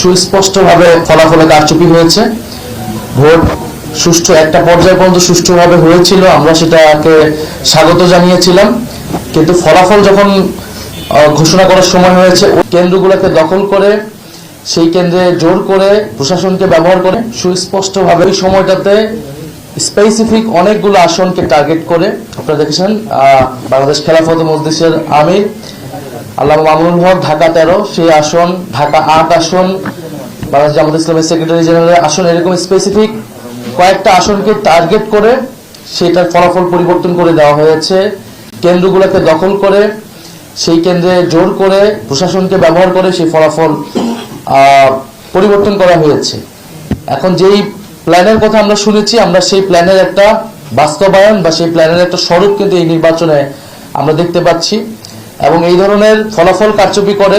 সুস্পষ্টভাবে ফলাফলে কারচুপি হয়েছে। ভোট সুষ্ঠু একটা পর্যায় পর্যন্ত সুষ্ঠুভাবে হয়েছিল, আমরা সেটাকে স্বাগত জানিয়েছিলাম। কিন্তু ফলাফল যখন ঘোষণা করার সময় হয়েছে কেন্দ্রগুলোকে দখল করে, সেই কেন্দ্রে জোর করে প্রশাসনকে ব্যবহার করে সুস্পষ্টভাবে ওই সময়টাতে স্পেসিফিক অনেকগুলো আসনকে টার্গেট করে, আপনারা দেখেছেন বাংলাদেশ খেলাফত মজলিসের আমির আল্লাহ মামুনুল হক, ঢাকা তেরো, সেই আসন, ঢাকা আট আসন, বাংলাদেশ জামাত ইসলামের সেক্রেটারি জেনারেলের আসন, এরকম স্পেসিফিক কয়েকটা আসনকে টার্গেট করে সেটার ফলাফল পরিবর্তন করে দেওয়া হয়েছে। কেন্দ্রগুলোকে দখল করে, সেই কেন্দ্রে জোর করে প্রশাসনকে ব্যবহার করে সেই ফলাফল পরিবর্তন করা হয়েছে। এখন যেই প্ল্যানের কথা আমরা শুনেছি, আমরা সেই প্ল্যানের একটা বাস্তবায়ন বা সেই প্ল্যানের একটা স্বরূপ কিন্তু এই নির্বাচনে আমরা দেখতে পাচ্ছি। এবং এই ধরনের ফলাফল কারচুপি করে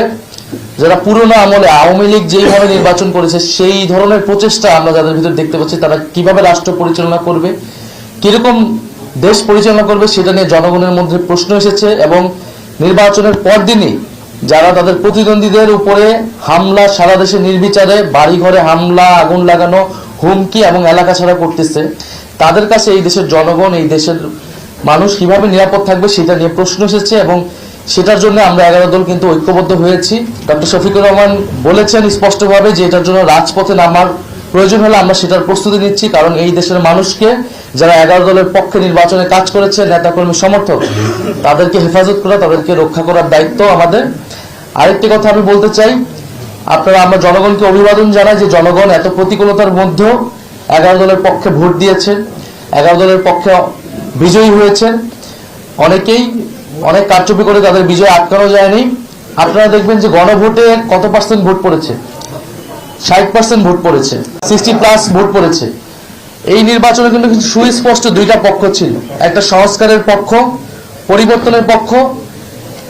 যারা পুরনো আমলে আওয়ামী লীগ যেইভাবে নির্বাচন করেছে, সেই ধরনের প্রচেষ্টা আমরা যাদের ভিতর দেখতে পাচ্ছি, তারা কীভাবে রাষ্ট্র পরিচালনা করবে, কীরকম দেশ পরিচালনা করবে সেটা নিয়ে জনগণের মধ্যে প্রশ্ন এসেছে এবং নির্বাচনের পরদিনই যারা তাদের প্রতিদ্বন্দ্বীদের উপরে হামলা, সারা দেশে নির্বিচারে বাড়িঘরে হামলা, আগুন লাগানো, হুমকি এবং এলাকা ছাড়া করতেছে, তাদের কাছে এই দেশের জনগণ, এই দেশের মানুষ কীভাবে নিরাপদ থাকবে সেটা নিয়ে প্রশ্ন এসেছে এবং সেটার জন্য আমরা এগারো দল কিন্তু ঐক্যবদ্ধ হয়েছি। ডক্টর শফিকুর রহমান বলেছেন স্পষ্টভাবে যে এটার জন্য রাজপথে নামার প্রয়োজন হলে আমরা সেটার প্রস্তুতি নিচ্ছি, কারণ এই দেশের মানুষকে যারা এগারো দলের পক্ষে নির্বাচনে কাজ করেছে, নেতাকর্মী, সমর্থক, তাদেরকে হেফাজত করা, তাদেরকে রক্ষা করার দায়িত্ব আমাদের। আরেকটি কথা আমি বলতে চাই, আপনারা আমরা জনগণকে অভিবাদন জানাই যে জনগণ এত প্রতিকূলতার মধ্যেও এগারো দলের পক্ষে ভোট দিয়েছেন, এগারো দলের পক্ষে বিজয়ী হয়েছেন। অনেকেই অনেক কারচুপি করে তাদের বিজয় আটকানো যায়নি। আপনারা দেখবেন যে গণভোটে কত পার্সেন্ট ভোট পড়েছে? ষাট পার্সেন্ট ভোট পড়েছে। সিক্সটি প্লাস ভোট পড়েছে। এই নির্বাচনে কিন্তু সুস্পষ্ট দুইটা পক্ষ ছিল। একটা সংস্কারের পক্ষ, পরিবর্তনের পক্ষ।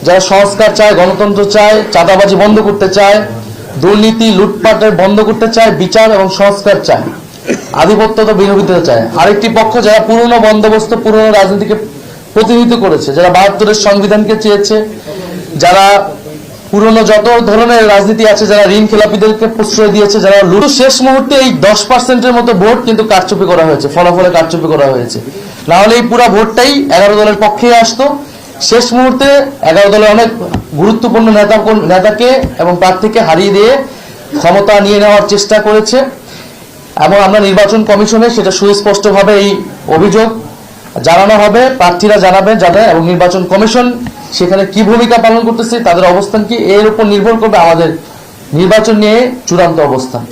যারা সংস্কার চায়, গণতন্ত্র চায়, চাঁদাবাজি বন্ধ করতে চায়, দুর্নীতি লুটপাটের বন্ধ করতে চায়, বিচার এবং সংস্কার চায়। আধিপত্য তো বিরোধিতা চায়। আরেকটি পক্ষ যারা পুরনো বন্দোবস্ত, পুরনো রাজনীতিকে প্রতিনিধিত্ব করেছে, যারা বাহাত্তরের সংবিধানকে চেয়েছে, যারা পুরনো যত ধরনের রাজনীতি আছে, যারা ঋণ খেলাপিদেরকে প্রশ্রয় দিয়েছে, যারা লুটু শেষ মুহূর্তে এই দশ পার্সেন্টের মতো ভোট কিন্তু কারচুপি করা হয়েছে, ফলাফলে কারচুপি করা হয়েছে। না হলে এই পুরো ভোটটাই এগারো দলের পক্ষেই আসতো। শেষ মুহূর্তে এগারো দলের অনেক গুরুত্বপূর্ণ নেতা নেতাকে এবং প্রার্থীকে হারিয়ে দিয়ে ক্ষমতা নিয়ে নেওয়ার চেষ্টা করেছে। এবং আমরা নির্বাচন কমিশনে সেটা সুস্পষ্টভাবে এই অভিযোগ জানানো হবে, প্রার্থীরা জানাবে যাতে এবং নির্বাচন কমিশন সেখানে কি ভূমিকা পালন করতেছে, তাদের অবস্থান কি, এর উপর নির্ভর করবে আমাদের নির্বাচন নিয়ে চূড়ান্ত অবস্থান